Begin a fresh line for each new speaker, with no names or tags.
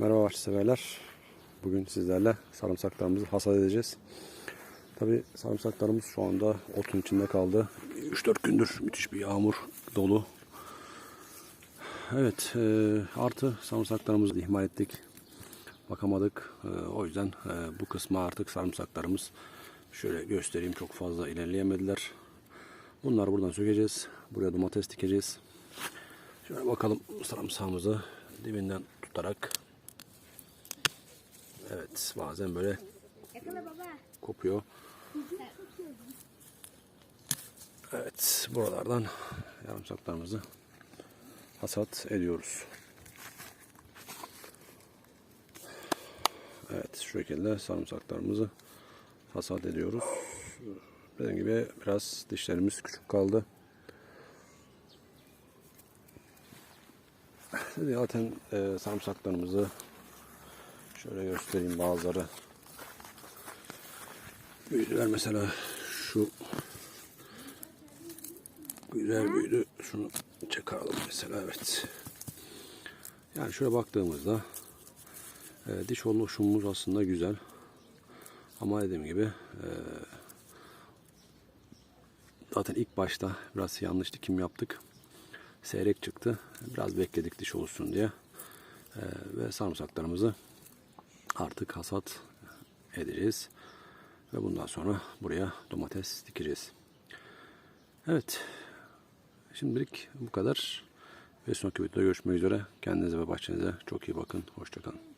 Merhaba ağaç severler. Bugün sizlerle sarımsaklarımızı hasat edeceğiz. Tabi sarımsaklarımız şu anda otun içinde kaldı. 3-4 gündür müthiş bir yağmur dolu. Evet e, artı sarımsaklarımızı ihmal ettik. Bakamadık. E, o yüzden e, bu kısma artık sarımsaklarımız şöyle göstereyim çok fazla ilerleyemediler. Bunları buradan sökeceğiz. Buraya domates dikeceğiz. Şöyle bakalım sarımsağımızı dibinden tutarak. Evet bazen böyle kopuyor. Evet buralardan yarımsaklarımızı hasat ediyoruz. Evet şu şekilde sarımsaklarımızı hasat ediyoruz. Dediğim gibi biraz dişlerimiz küçük kaldı. Zaten e, sarımsaklarımızı şöyle göstereyim bazıları. Büyüdüler mesela şu. Güzel büyüdü. Şunu çıkaralım mesela evet. Yani şöyle baktığımızda e, diş oluşumumuz aslında güzel. Ama dediğim gibi e, zaten ilk başta biraz yanlış dikim yaptık. Seyrek çıktı. Biraz bekledik diş oluşsun diye. E, ve sarımsaklarımızı artık hasat edeceğiz. Ve bundan sonra buraya domates dikeceğiz. Evet. Şimdilik bu kadar. Ve sonraki videoda görüşmek üzere. Kendinize ve bahçenize çok iyi bakın. Hoşçakalın.